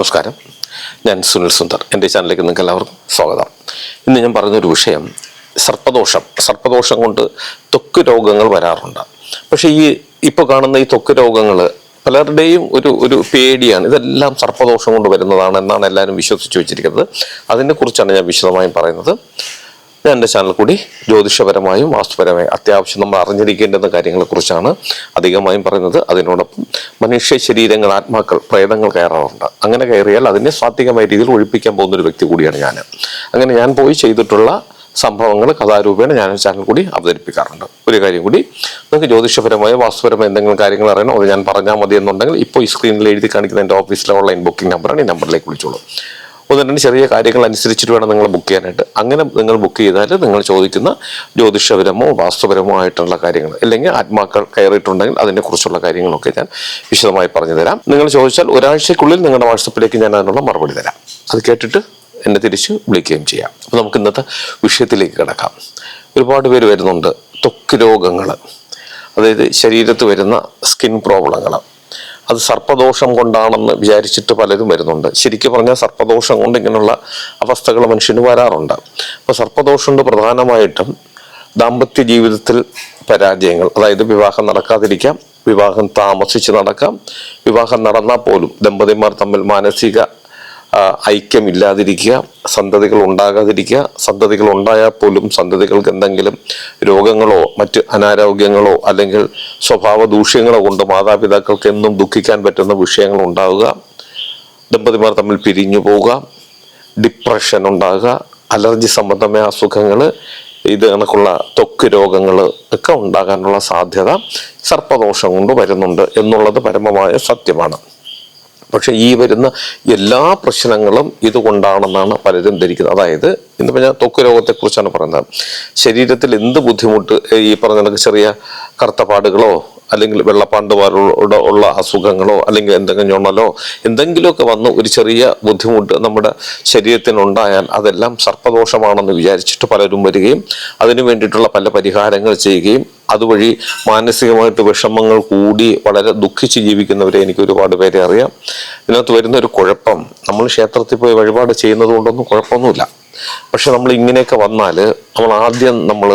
നമസ്കാരം. ഞാൻ സുനിൽ സുന്ദർ. എന്റെ ചാനലിലേക്ക് നിങ്ങൾക്ക് എല്ലാവർക്കും സ്വാഗതം. ഇന്ന് ഞാൻ പറഞ്ഞൊരു വിഷയം സർപ്പദോഷം. സർപ്പദോഷം കൊണ്ട് ത്വക്ക് രോഗങ്ങൾ വരാറുണ്ട്. പക്ഷേ ഈ ഇപ്പോൾ കാണുന്ന ഈ ത്വക്ക് രോഗങ്ങൾ പലരുടെയും ഒരു ഒരു പേടിയാണ്. ഇതെല്ലാം സർപ്പദോഷം കൊണ്ട് വരുന്നതാണ് എന്നാണ് എല്ലാവരും വിശ്വസിച്ച് വെച്ചിരിക്കുന്നത്. അതിനെക്കുറിച്ചാണ് ഞാൻ വിശദമായും പറയുന്നത്. ഞാൻ എന്റെ ചാനൽ കൂടി ജ്യോതിഷപരമായും വാസ്തുപരമായും അത്യാവശ്യം നമ്മൾ അറിഞ്ഞിരിക്കേണ്ടുന്ന കാര്യങ്ങളെക്കുറിച്ചാണ് അധികമായും പറയുന്നത്. അതിനോടൊപ്പം മനുഷ്യ ശരീരങ്ങൾ ആത്മാക്കൾ പ്രേതങ്ങൾ കയറാറുണ്ട്. അങ്ങനെ കയറിയാൽ അതിനെ സാത്വികമായ രീതിയിൽ ഒഴിപ്പിക്കാൻ പോകുന്ന ഒരു വ്യക്തി കൂടിയാണ് ഞാൻ. അങ്ങനെ ഞാൻ പോയി ചെയ്തിട്ടുള്ള സംഭവങ്ങൾ കഥാരൂപേണ ഞാൻ ചാനൽ കൂടി അവതരിപ്പിക്കാറുണ്ട്. ഒരു കാര്യം കൂടി നിങ്ങൾക്ക് ജ്യോതിഷപരമായ വാസ്തുപരമായ എന്തെങ്കിലും കാര്യങ്ങൾ അറിയണോ? അത് ഞാൻ പറഞ്ഞാൽ മതി എന്നുണ്ടെങ്കിൽ ഇപ്പോൾ ഈ സ്ക്രീനിൽ എഴുതി കാണിക്കുന്ന എന്റെ ഓഫീസിലെ ഓൺലൈൻ ബുക്കിംഗ് നമ്പറാണ് ഈ നമ്പറിലേക്ക് വിളിച്ചോളൂ. ഒന്ന് രണ്ട് ചെറിയ കാര്യങ്ങൾ അനുസരിച്ചിട്ട് വേണം നിങ്ങൾ ബുക്ക് ചെയ്യാനായിട്ട്. അങ്ങനെ നിങ്ങൾ ബുക്ക് ചെയ്താൽ നിങ്ങൾ ചോദിക്കുന്ന ജ്യോതിഷപരമോ വാസ്തുപരമോ ആയിട്ടുള്ള കാര്യങ്ങൾ അല്ലെങ്കിൽ ആത്മാക്കൾ കയറിയിട്ടുണ്ടെങ്കിൽ അതിനെക്കുറിച്ചുള്ള കാര്യങ്ങളൊക്കെ ഞാൻ വിശദമായി പറഞ്ഞു തരാം. നിങ്ങൾ ചോദിച്ചാൽ ഒരാഴ്ചക്കുള്ളിൽ നിങ്ങളുടെ വാട്സപ്പിലേക്ക് ഞാൻ അതിനുള്ള മറുപടി തരാം. അത് കേട്ടിട്ട് എന്നെ തിരിച്ച് വിളിക്കുകയും ചെയ്യാം. അപ്പോൾ നമുക്ക് ഇന്നത്തെ വിഷയത്തിലേക്ക് കിടക്കാം. ഒരുപാട് പേര് വരുന്നുണ്ട് തൊക്ക് രോഗങ്ങൾ അതായത് ശരീരത്ത് വരുന്ന സ്കിൻ പ്രോബ്ലങ്ങൾ അത് സർപ്പദോഷം കൊണ്ടാണെന്ന് വിചാരിച്ചിട്ട് പലരും വരുന്നുണ്ട്. ശരിക്കും പറഞ്ഞാൽ സർപ്പദോഷം കൊണ്ട് ഇങ്ങനെയുള്ള അവസ്ഥകൾ മനുഷ്യന് വരാറുണ്ട്. അപ്പോൾ സർപ്പദോഷം കൊണ്ട് പ്രധാനമായിട്ടും ദാമ്പത്യ ജീവിതത്തിൽ പരാജയങ്ങൾ അതായത് വിവാഹം നടക്കാതിരിക്കാം വിവാഹം താമസിച്ച് നടക്കാം വിവാഹം നടന്നാൽ പോലും ദമ്പതിമാർ തമ്മിൽ മാനസിക ഐക്യമില്ലാതിരിക്കുക സന്തതികൾ ഉണ്ടാകാതിരിക്കുക. സന്തതികൾ ഉണ്ടായാൽ പോലും സന്തതികൾക്ക് എന്തെങ്കിലും രോഗങ്ങളോ മറ്റ് അനാരോഗ്യങ്ങളോ അല്ലെങ്കിൽ സ്വഭാവ ദൂഷ്യങ്ങളോ കൊണ്ട് മാതാപിതാക്കൾക്ക് എന്നും ദുഃഖിക്കാൻ പറ്റുന്ന വിഷയങ്ങൾ ഉണ്ടാവുക. ദമ്പതിമാർ തമ്മിൽ പിരിഞ്ഞു പോവുക. ഡിപ്രഷൻ ഉണ്ടാകുക. അലർജി സംബന്ധമായ അസുഖങ്ങൾ ഇത് കണക്കുള്ള ത്വക്ക് രോഗങ്ങൾ ഒക്കെ ഉണ്ടാകാനുള്ള സാധ്യത സർപ്പദോഷം കൊണ്ട് വരുന്നുണ്ട് എന്നുള്ളത് പരമമായ സത്യമാണ്. പക്ഷെ ഈ വരുന്ന എല്ലാ പ്രശ്നങ്ങളും ഇതുകൊണ്ടാണെന്നാണ് പലരും ധരിക്കുന്നത്. അതായത് ഇന്നിപ്പോൾ ഞാൻ ത്വക്ക് രോഗത്തെക്കുറിച്ചാണ് പറയുന്നത്. ശരീരത്തിൽ എന്ത് ബുദ്ധിമുട്ട് ഈ പറഞ്ഞ കണക്ക് ചെറിയ കറുത്തപ്പാടുകളോ അല്ലെങ്കിൽ വെള്ളപ്പാണ്ട് പോലുള്ള ഉള്ള അസുഖങ്ങളോ അല്ലെങ്കിൽ എന്തെങ്കിലും ഞൊണലോ എന്തെങ്കിലുമൊക്കെ വന്ന് ഒരു ചെറിയ ബുദ്ധിമുട്ട് നമ്മുടെ ശരീരത്തിനുണ്ടായാൽ അതെല്ലാം സർപ്പദോഷമാണെന്ന് വിചാരിച്ചിട്ട് പലരും വരികയും അതിനു വേണ്ടിയിട്ടുള്ള പല പരിഹാരങ്ങൾ ചെയ്യുകയും അതുവഴി മാനസികമായിട്ട് വിഷമങ്ങൾ കൂടി വളരെ ദുഃഖിച്ച് ജീവിക്കുന്നവരെ എനിക്ക് ഒരുപാട് പേരെ അറിയാം. ഇതിനകത്ത് വരുന്ന ഒരു കുഴപ്പം നമ്മൾ ക്ഷേത്രത്തിൽ പോയി വഴിപാട് ചെയ്യുന്നത് കൊണ്ടൊന്നും കുഴപ്പമൊന്നുമില്ല. പക്ഷെ നമ്മൾ ഇങ്ങനെയൊക്കെ വന്നാൽ നമ്മൾ ആദ്യം നമ്മൾ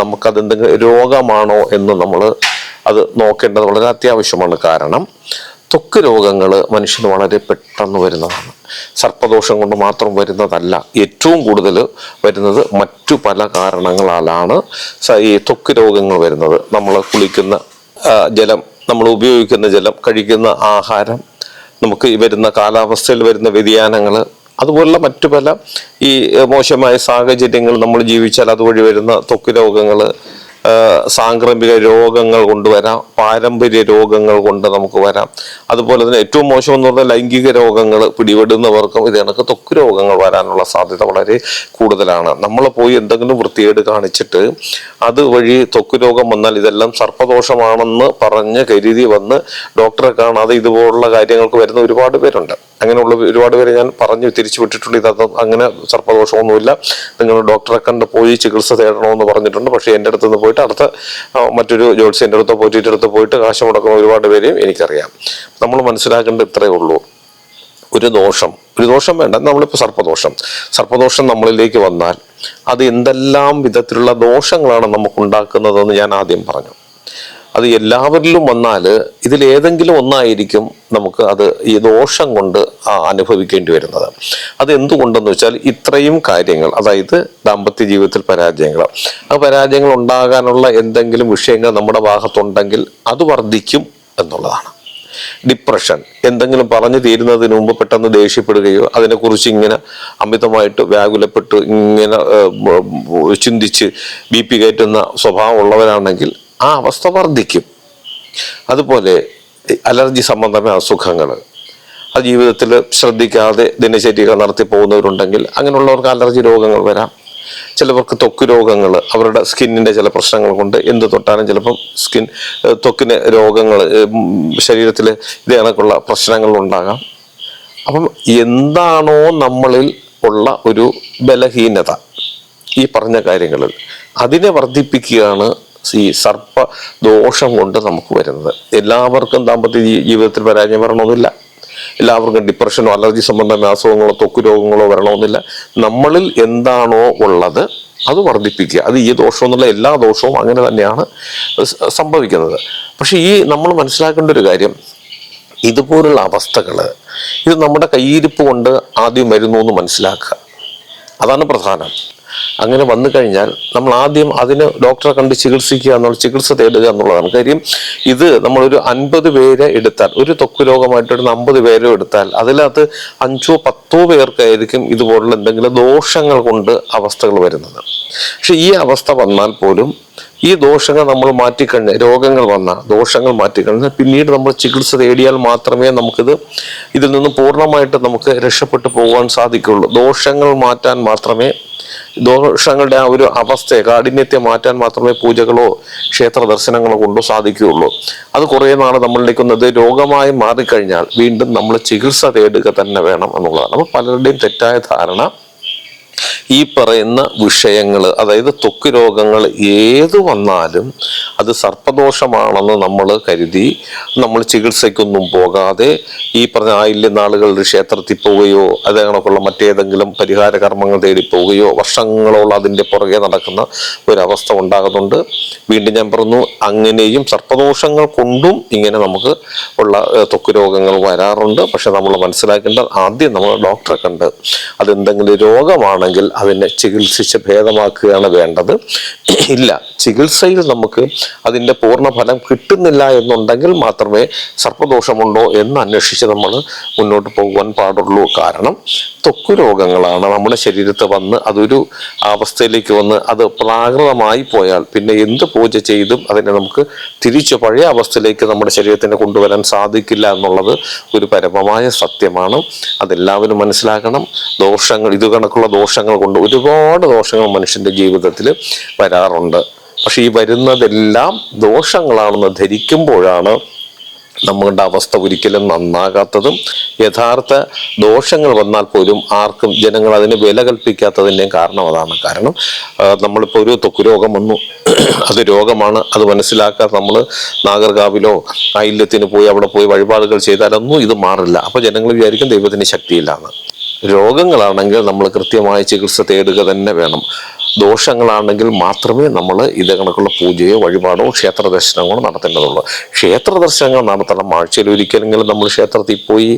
നമുക്കത് എന്തെങ്കിലും രോഗമാണോ എന്ന് നമ്മൾ അത് നോക്കേണ്ടത് വളരെ അത്യാവശ്യമാണ് കാരണം ത്വക്ക് രോഗങ്ങൾ മനുഷ്യന് വളരെ പെട്ടെന്ന് വരുന്നതാണ്. സർപ്പദോഷം കൊണ്ട് മാത്രം വരുന്നതല്ല ഏറ്റവും കൂടുതൽ വരുന്നത് മറ്റു പല കാരണങ്ങളാലാണ് ഈ ത്വക്ക് രോഗങ്ങൾ വരുന്നത്. നമ്മൾ കുളിക്കുന്ന ജലം നമ്മൾ ഉപയോഗിക്കുന്ന ജലം കഴിക്കുന്ന ആഹാരം നമുക്ക് വരുന്ന കാലാവസ്ഥയിൽ വരുന്ന വ്യതിയാനങ്ങൾ അതുപോലുള്ള മറ്റു പല ഈ മോശമായ സാഹചര്യങ്ങൾ നമ്മൾ ജീവിച്ചാൽ അതുവഴി വരുന്ന ത്വക്ക് രോഗങ്ങൾ സാംക്രമിക രോഗങ്ങൾ കൊണ്ടുവരാം പാരമ്പര്യ രോഗങ്ങൾ കൊണ്ട് നമുക്ക് വരാം. അതുപോലെ തന്നെ ഏറ്റവും മോശം എന്ന് പറഞ്ഞാൽ ലൈംഗിക രോഗങ്ങൾ പിടിപെടുന്നവർക്കും ഇത് കണക്ക് ത്വക്ക് രോഗങ്ങൾ വരാനുള്ള സാധ്യത വളരെ കൂടുതലാണ്. നമ്മൾ പോയി എന്തെങ്കിലും വൃത്തികേട് കാണിച്ചിട്ട് അതുവഴി ത്വക്ക് രോഗം വന്നാൽ ഇതെല്ലാം സർപ്പദോഷമാണെന്ന് പറഞ്ഞ് കരുതി വന്ന് ഡോക്ടറെ കാണാതെ ഇതുപോലുള്ള കാര്യങ്ങൾക്ക് വരുന്ന ഒരുപാട് പേരുണ്ട്. അങ്ങനെയുള്ള ഒരുപാട് പേരെ ഞാൻ പറഞ്ഞു തിരിച്ചു വിട്ടിട്ടുണ്ട്. ഇത് അങ്ങനെ സർപ്പദോഷമൊന്നുമില്ല. നിങ്ങൾ ഡോക്ടറെ കണ്ട് പോയി ചികിത്സ തേടണമെന്ന് പറഞ്ഞിട്ടുണ്ട്. പക്ഷേ എന്റെ അടുത്ത് നിന്ന് പോയിട്ട് അടുത്ത മറ്റൊരു ജോത്സ്യന്റെ അടുത്തോ പോറ്റിയുടെ അടുത്ത് പോയിട്ട് കാശ് മുടക്കുന്ന ഒരുപാട് പേരെയും എനിക്കറിയാം. നമ്മൾ മനസ്സിലാക്കേണ്ടത് ഇത്രയേ ഉള്ളൂ. ഒരു ദോഷം ഒരു ദോഷം വേണ്ട. നമ്മളിപ്പോൾ സർപ്പദോഷം. സർപ്പദോഷം നമ്മളിലേക്ക് വന്നാൽ അത് എന്തെല്ലാം വിധത്തിലുള്ള ദോഷങ്ങളാണ് നമുക്കുണ്ടാക്കുന്നതെന്ന് ഞാൻ ആദ്യം പറഞ്ഞു. അത് എല്ലാവരിലും വന്നാൽ ഇതിലേതെങ്കിലും ഒന്നായിരിക്കും നമുക്ക് അത് ഈ ദോഷം കൊണ്ട് അനുഭവിക്കേണ്ടി വരുന്നത്. അത് എന്തുകൊണ്ടെന്ന് വെച്ചാൽ ഇത്രയും കാര്യങ്ങൾ അതായത് ദാമ്പത്യ ജീവിതത്തിൽ പരാജയങ്ങൾ. ആ പരാജയങ്ങൾ ഉണ്ടാകാനുള്ള എന്തെങ്കിലും വിഷയങ്ങൾ നമ്മുടെ ഭാഗത്തുണ്ടെങ്കിൽ അത് വർദ്ധിക്കും എന്നുള്ളതാണ്. ഡിപ്രഷൻ എന്തെങ്കിലും പറഞ്ഞു തീരുന്നതിന് മുമ്പ് പെട്ടെന്ന് ദേഷ്യപ്പെടുകയോ അതിനെക്കുറിച്ച് ഇങ്ങനെ അമിതമായിട്ട് വ്യാകുലപ്പെട്ട് ഇങ്ങനെ ചിന്തിച്ച് ബി പി കയറ്റുന്ന സ്വഭാവമുള്ളവരാണെങ്കിൽ ആ അവസ്ഥ വർദ്ധിക്കും. അതുപോലെ അലർജി സംബന്ധമായ അസുഖങ്ങൾ. ആ ജീവിതത്തിൽ ശ്രദ്ധിക്കാതെ ദിനചര്യകൾ നടത്തി പോകുന്നവരുണ്ടെങ്കിൽ അങ്ങനെയുള്ളവർക്ക് അലർജി രോഗങ്ങൾ വരാം. ചിലവർക്ക് തൊക്ക് രോഗങ്ങൾ അവരുടെ സ്കിന്നിന്റെ ചില പ്രശ്നങ്ങൾ കൊണ്ട് എന്ത് തൊട്ടാലും ചിലപ്പം സ്കിൻ തൊക്കിന് രോഗങ്ങൾ ശരീരത്തിൽ ഇത് കണക്കുള്ള പ്രശ്നങ്ങൾ ഉണ്ടാകാം. അപ്പം എന്താണോ നമ്മളിൽ ഉള്ള ഒരു ബലഹീനത ഈ പറഞ്ഞ കാര്യങ്ങളിൽ. അതിനെ വർദ്ധിപ്പിക്കുകയാണ് ഈ സർപ്പ ദോഷം കൊണ്ട് നമുക്ക് വരുന്നത്. എല്ലാവർക്കും ദാമ്പത്യ ജീവിതത്തിൽ പരാജയം വരണമെന്നില്ല എല്ലാവർക്കും ഡിപ്രഷനോ അലർജി സംബന്ധമായ അസുഖങ്ങളോ തൊക്കു രോഗങ്ങളോ വരണമെന്നില്ല. നമ്മളിൽ എന്താണോ ഉള്ളത് അത് വർദ്ധിപ്പിക്കുക. അത് ഈ ദോഷം എന്നുള്ള എല്ലാ ദോഷവും അങ്ങനെ തന്നെയാണ് സംഭവിക്കുന്നത്. പക്ഷേ ഈ നമ്മൾ മനസ്സിലാക്കേണ്ട ഒരു കാര്യം ഇതുപോലുള്ള അവസ്ഥകൾ ഇത് നമ്മുടെ കയ്യിരിപ്പ് കൊണ്ട് ആദ്യം വരുന്നു എന്ന് മനസ്സിലാക്കുക. അതാണ് പ്രധാനം. അങ്ങനെ വന്നു കഴിഞ്ഞാൽ നമ്മൾ ആദ്യം അതിന് ഡോക്ടറെ കണ്ട് ചികിത്സിക്കുക എന്നുള്ള ചികിത്സ തേടുക എന്നുള്ളതാണ്. കാര്യം ഇത് നമ്മളൊരു അൻപത് പേരെ എടുത്താൽ ഒരു ത്വക്ക് രോഗമായിട്ട് ഒരു അമ്പത് പേരെ എടുത്താൽ അതിനകത്ത് അഞ്ചോ പത്തോ പേർക്കായിരിക്കും ഇതുപോലുള്ള എന്തെങ്കിലും ദോഷങ്ങൾ കൊണ്ട് അവസ്ഥകൾ വരുന്നത്. പക്ഷെ ഈ അവസ്ഥ വന്നാൽ പോലും ഈ ദോഷങ്ങൾ നമ്മൾ മാറ്റിക്കഴിഞ്ഞ് രോഗങ്ങൾ വന്ന ദോഷങ്ങൾ മാറ്റിക്കഴിഞ്ഞ് പിന്നീട് നമ്മൾ ചികിത്സ തേടിയാൽ മാത്രമേ നമുക്കിത് ഇതിൽ നിന്ന് പൂർണമായിട്ട് നമുക്ക് രക്ഷപ്പെട്ടു പോകാൻ സാധിക്കുള്ളൂ. ദോഷങ്ങൾ മാറ്റാൻ മാത്രമേ ദോഷങ്ങളുടെ ആ ഒരു അവസ്ഥയെ കാഠിന്യത്തെ മാറ്റാൻ മാത്രമേ പൂജകളോ ക്ഷേത്ര ദർശനങ്ങളോ കൊണ്ടോ സാധിക്കുകയുള്ളൂ. അത് കുറേ നാൾ നമ്മളിലേക്കുന്നത് രോഗമായി മാറിക്കഴിഞ്ഞാൽ വീണ്ടും നമ്മൾ ചികിത്സ തേടുക തന്നെ വേണം എന്നുള്ളതാണ്. അപ്പോൾ പലരുടെയും തെറ്റായ ധാരണ ഈ പറയുന്ന വിഷയങ്ങൾ അതായത് ത്വക്ക് രോഗങ്ങൾ ഏത് വന്നാലും അത് സർപ്പദോഷമാണെന്ന് നമ്മൾ കരുതി നമ്മൾ ചികിത്സയ്ക്കൊന്നും പോകാതെ ഈ പറഞ്ഞ ആയില്യ നാളുകളിൽ ക്ഷേത്രത്തിൽ പോവുകയോ അതേ കണക്കുള്ള മറ്റേതെങ്കിലും പരിഹാര കർമ്മങ്ങൾ തേടി പോവുകയോ വർഷങ്ങളോളം അതിന്റെ പുറകെ നടക്കുന്ന ഒരവസ്ഥ ഉണ്ടാകുന്നുണ്ട്. വീണ്ടും ഞാൻ പറഞ്ഞു അങ്ങനെയും സർപ്പദോഷങ്ങൾ കൊണ്ടും ഇങ്ങനെ നമുക്ക് ഉള്ള ത്വക്ക് രോഗങ്ങൾ വരാറുണ്ട്. പക്ഷെ നമ്മൾ മനസ്സിലാക്കേണ്ടത് ആദ്യം നമ്മൾ ഡോക്ടറെ കണ്ട് അതെന്തെങ്കിലും രോഗമാണെങ്കിൽ അതിനെ ചികിത്സിച്ച് ഭേദമാക്കുകയാണ് വേണ്ടത്. ഇല്ല ചികിത്സയിൽ നമുക്ക് അതിന്റെ പൂർണ ഫലം കിട്ടുന്നില്ല എന്നുണ്ടെങ്കിൽ മാത്രമേ സർപ്പദോഷമുണ്ടോ എന്ന് അന്വേഷിച്ച് നമ്മൾ മുന്നോട്ട് പോകുവാൻ പാടുള്ളൂ. കാരണം ത്വക്ക് രോഗങ്ങളാണ് നമ്മുടെ ശരീരത്തിൽ വന്ന് അതൊരു അവസ്ഥയിലേക്ക് വന്ന് അത് പ്രാകൃതമായി പോയാൽ പിന്നെ എന്ത് പൂജ ചെയ്തും അതിനെ നമുക്ക് തിരിച്ചു പഴയ അവസ്ഥയിലേക്ക് നമ്മുടെ ശരീരത്തിനെ കൊണ്ടുവരാൻ സാധിക്കില്ല എന്നുള്ളത് ഒരു പരമമായ സത്യമാണ്. അതെല്ലാവരും മനസ്സിലാക്കണം. ദോഷങ്ങൾ ഇത് കണക്കുള്ള ദോഷങ്ങൾ കൊണ്ട് ഒരുപാട് ദോഷങ്ങൾ മനുഷ്യന്റെ ജീവിതത്തിൽ വരാറുണ്ട്. പക്ഷെ ഈ വരുന്നതെല്ലാം ദോഷങ്ങളാണെന്ന് ധരിക്കുമ്പോഴാണ് നമ്മളുടെ അവസ്ഥ ഒരിക്കലും നന്നാകാത്തതും യഥാർത്ഥ ദോഷങ്ങൾ വന്നാൽ പോലും ആർക്കും ജനങ്ങൾ അതിന് വില കൽപ്പിക്കാത്തതിന്റെയും കാരണം അതാണ്. കാരണം നമ്മളിപ്പോൾ ഒരു ത്വക്ക് രോഗം വന്നു. അത് രോഗമാണ്. അത് മനസ്സിലാക്കാതെ നമ്മൾ നാഗർകാവിലോ ഐല്യത്തിന് പോയി അവിടെ പോയി വഴിപാടുകൾ ചെയ്താലൊന്നും ഇത് മാറില്ല. അപ്പോൾ ജനങ്ങൾ വിചാരിക്കും ദൈവത്തിന് ശക്തിയില്ലാന്ന് രോഗങ്ങളാണെങ്കിൽ നമ്മൾ കൃത്യമായ ചികിത്സ തേടുക തന്നെ വേണം. ദോഷങ്ങളാണെങ്കിൽ മാത്രമേ നമ്മൾ ഇത് കണക്കുള്ള പൂജയോ വഴിപാടോ ക്ഷേത്ര ദർശനങ്ങളോ നടത്തേണ്ടതുള്ളൂ. ക്ഷേത്ര ദർശനങ്ങൾ നടത്തണം. ആഴ്ചയിൽ ഒരിക്കലെങ്കിലും നമ്മൾ ക്ഷേത്രത്തിൽ പോയി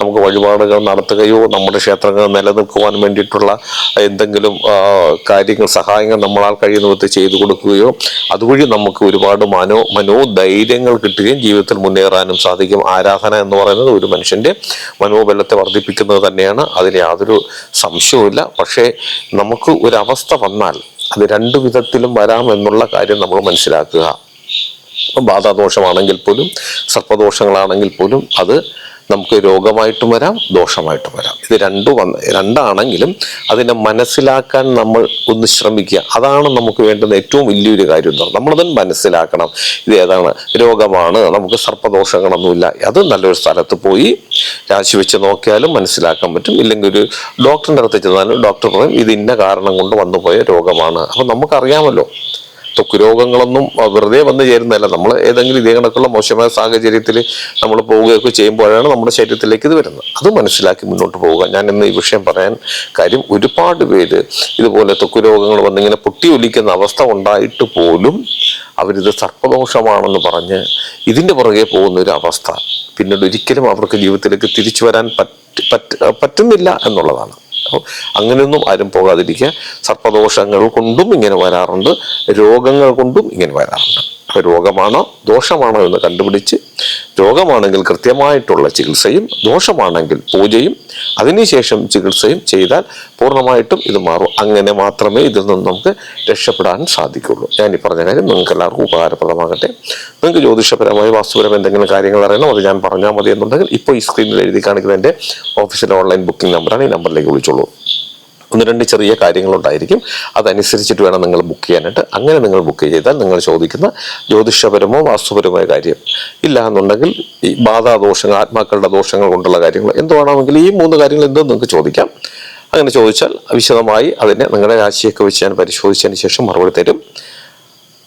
നമുക്ക് വഴിപാടുകൾ നടത്തുകയോ നമ്മുടെ ക്ഷേത്രങ്ങൾ നിലനിൽക്കുവാൻ വേണ്ടിയിട്ടുള്ള എന്തെങ്കിലും കാര്യങ്ങൾ സഹായങ്ങൾ നമ്മളാൽ കഴിയുന്ന വിധത്തിൽ ചെയ്തു കൊടുക്കുകയോ അതുവഴി നമുക്ക് ഒരുപാട് മനോ മനോധൈര്യങ്ങൾ കിട്ടുകയും ജീവിതത്തിൽ മുന്നേറാനും സാധിക്കും. ആരാധന എന്ന് പറയുന്നത് ഒരു മനുഷ്യന്റെ മനോബലത്തെ വർദ്ധിപ്പിക്കുന്നത് തന്നെയാണ്. അതിൽ യാതൊരു സംശയവുമില്ല. പക്ഷേ നമുക്ക് ഒരവസ്ഥ അവസ്ഥ വന്നാൽ അത് രണ്ടു വിധത്തിലും വരാം എന്നുള്ള കാര്യം നമ്മൾ മനസ്സിലാക്കുക. ബാധാദോഷമാണെങ്കിൽ പോലും സർപ്പദോഷങ്ങളാണെങ്കിൽ പോലും അത് നമുക്ക് രോഗമായിട്ടും വരാം ദോഷമായിട്ടും വരാം. ഇത് രണ്ടു വന്ന് രണ്ടാണെങ്കിലും അതിനെ മനസ്സിലാക്കാൻ നമ്മൾ ഒന്ന് ശ്രമിക്കുക. അതാണ് നമുക്ക് വേണ്ടുന്ന ഏറ്റവും വലിയൊരു കാര്യം എന്ന് പറഞ്ഞാൽ നമ്മളത് മനസ്സിലാക്കണം. ഇത് ഏതാണ്? രോഗമാണ്. നമുക്ക് സർപ്പദോഷങ്ങളൊന്നുമില്ല. അത് നല്ലൊരു സ്ഥലത്ത് പോയി രാശി വെച്ച് നോക്കിയാലും മനസ്സിലാക്കാൻ പറ്റും. ഇല്ലെങ്കിൽ ഒരു ഡോക്ടറിന്റെ അടുത്ത് ചെന്നാലും ഡോക്ടർ പറയും ഇത് ഇന്ന കാരണം കൊണ്ട് വന്നുപോയ രോഗമാണ്. അപ്പം നമുക്കറിയാമല്ലോ. ത്വക്ക് രോഗങ്ങളൊന്നും വെറുതെ വന്നു ചേരുന്നതല്ല. നമ്മൾ ഏതെങ്കിലും ഇതേ കണക്കുള്ള മോശമായ സാഹചര്യത്തിൽ നമ്മൾ പോവുകയൊക്കെ ചെയ്യുമ്പോഴാണ് നമ്മുടെ ശരീരത്തിലേക്ക് ഇത് വരുന്നത്. അത് മനസ്സിലാക്കി മുന്നോട്ട് പോവുക. ഞാൻ ഇന്ന് ഈ വിഷയം പറയാൻ കാര്യം ഒരുപാട് പേര് ഇതുപോലെ ത്വക്ക് രോഗങ്ങൾ വന്നിങ്ങനെ പൊട്ടിയൊലിക്കുന്ന അവസ്ഥ ഉണ്ടായിട്ട് പോലും അവരിത് സർപ്പദോഷമാണെന്ന് പറഞ്ഞ് ഇതിന്റെ പുറകെ പോകുന്ന ഒരു അവസ്ഥ പിന്നീട് ഒരിക്കലും അവർക്ക് ജീവിതത്തിലേക്ക് തിരിച്ചു വരാൻ പറ്റ പറ്റുന്നില്ല എന്നുള്ളതാണ്. അപ്പോൾ അങ്ങനെയൊന്നും ആരും പോകാതിരിക്കുക. സർപ്പദോഷങ്ങൾ കൊണ്ടും ഇങ്ങനെ വരാറുണ്ട്. രോഗങ്ങൾ കൊണ്ടും ഇങ്ങനെ വരാറുണ്ട്. രോഗമാണോ? ദോഷമാണോ എന്ന് കണ്ടുപിടിച്ച് രോഗമാണെങ്കിൽ കൃത്യമായിട്ടുള്ള ചികിത്സയും ദോഷമാണെങ്കിൽ പൂജയും അതിനുശേഷം ചികിത്സയും ചെയ്താൽ പൂർണമായിട്ടും ഇത് മാറും. അങ്ങനെ മാത്രമേ ഇതിൽ നിന്ന് നമുക്ക് രക്ഷപ്പെടാൻ സാധിക്കുള്ളൂ. ഞാൻ ഈ പറഞ്ഞ കാര്യം നിങ്ങൾക്ക് എല്ലാവർക്കും ഉപകാരപ്രദമാകട്ടെ. നിങ്ങൾക്ക് ജ്യോതിഷപരമായി വാസ്തുപരമായി എന്തെങ്കിലും കാര്യങ്ങൾ അറിയണം? അത് ഞാൻ പറഞ്ഞാൽ മതി എന്നുണ്ടെങ്കിൽ ഇപ്പോൾ ഈ സ്ക്രീനിൽ എഴുതി കാണിക്കുന്ന എന്റെ ഓൺലൈൻ ബുക്കിംഗ് നമ്പറാണ് ഈ നമ്പറിലേക്ക് വിളിച്ചോളൂ. ഒന്ന് രണ്ട് ചെറിയ കാര്യങ്ങളുണ്ടായിരിക്കും. അതനുസരിച്ചിട്ട് വേണം നിങ്ങൾ ബുക്ക് ചെയ്യാനായിട്ട്. അങ്ങനെ നിങ്ങൾ ബുക്ക് ചെയ്താൽ നിങ്ങൾ ചോദിക്കുന്ന ജ്യോതിഷപരമോ വാസ്തുപരമായ കാര്യം ഇല്ല എന്നുണ്ടെങ്കിൽ ഈ ബാധാദോഷങ്ങൾ ആത്മാക്കളുടെ ദോഷങ്ങൾ കൊണ്ടുള്ള കാര്യങ്ങൾ എന്തുവാണെങ്കിൽ ഈ മൂന്ന് കാര്യങ്ങൾ എന്തോ നിങ്ങൾക്ക് ചോദിക്കാം. അങ്ങനെ ചോദിച്ചാൽ വിശദമായി അതിനെ നിങ്ങളുടെ രാശിയൊക്കെ വെച്ച് ഞാൻ പരിശോധിച്ചതിന് ശേഷം മറുപടി തരും.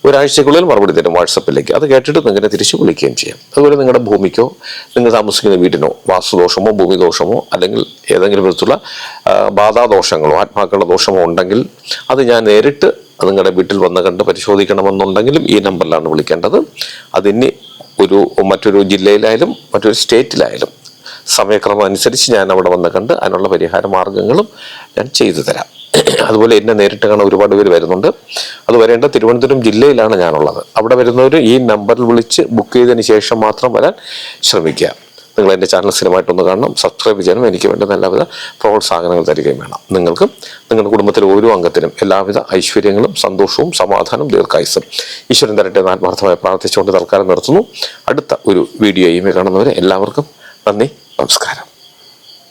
ഒരാഴ്ചക്കുള്ളിൽ മറുപടി തരും വാട്സപ്പിലേക്ക്. അത് കേട്ടിട്ട് നിങ്ങളെ തിരിച്ച് വിളിക്കുകയും ചെയ്യാം. അതുപോലെ നിങ്ങളുടെ ഭൂമിക്കോ നിങ്ങൾ താമസിക്കുന്ന വീടിനോ വാസ്തുദോഷമോ ഭൂമിദോഷമോ അല്ലെങ്കിൽ ഏതെങ്കിലും വിധത്തിലുള്ള ബാധാദോഷങ്ങളോ ആത്മാക്കളുടെ ദോഷമോ ഉണ്ടെങ്കിൽ അത് ഞാൻ നേരിട്ട് നിങ്ങളുടെ വീട്ടിൽ വന്ന് കണ്ട് പരിശോധിക്കണമെന്നുണ്ടെങ്കിലും ഈ നമ്പറിലാണ് വിളിക്കേണ്ടത്. അതിന് ഒരു മറ്റൊരു ജില്ലയിലായാലും മറ്റൊരു സ്റ്റേറ്റിലായാലും സമയക്രമം അനുസരിച്ച് ഞാൻ അവിടെ വന്ന് കണ്ട് അതിനുള്ള പരിഹാര മാർഗങ്ങളും ഞാൻ ചെയ്തു തരാം. അതുപോലെ എന്നെ നേരിട്ട് കാണാൻ ഒരുപാട് പേര് വരുന്നുണ്ട്. അത് വരേണ്ട തിരുവനന്തപുരം ജില്ലയിലാണ് ഞാനുള്ളത്. അവിടെ വരുന്നവർ ഈ നമ്പറിൽ വിളിച്ച് ബുക്ക് ചെയ്തതിന് ശേഷം മാത്രം വരാൻ ശ്രമിക്കുക. നിങ്ങൾ എന്റെ ചാനൽ സ്ഥിരമായിട്ടൊന്ന് കാണണം. സബ്സ്ക്രൈബ് ചെയ്യണം എനിക്ക് വേണ്ടുന്ന എല്ലാവിധ പ്രോത്സാഹനങ്ങൾ തരികയും വേണം. നിങ്ങൾക്കും നിങ്ങളുടെ കുടുംബത്തിലെ ഓരോ അംഗത്തിനും എല്ലാവിധ ഐശ്വര്യങ്ങളും സന്തോഷവും സമാധാനവും ദീർഘായുസും ഈശ്വരൻ തരട്ടെ എന്ന് ആത്മാർത്ഥമായി പ്രാർത്ഥിച്ചുകൊണ്ട് തൽക്കാലം നിർത്തുന്നു. അടുത്ത ഒരു വീഡിയോയുമേ കാണുന്നവരെ എല്ലാവർക്കും നന്ദി നമസ്കാരം.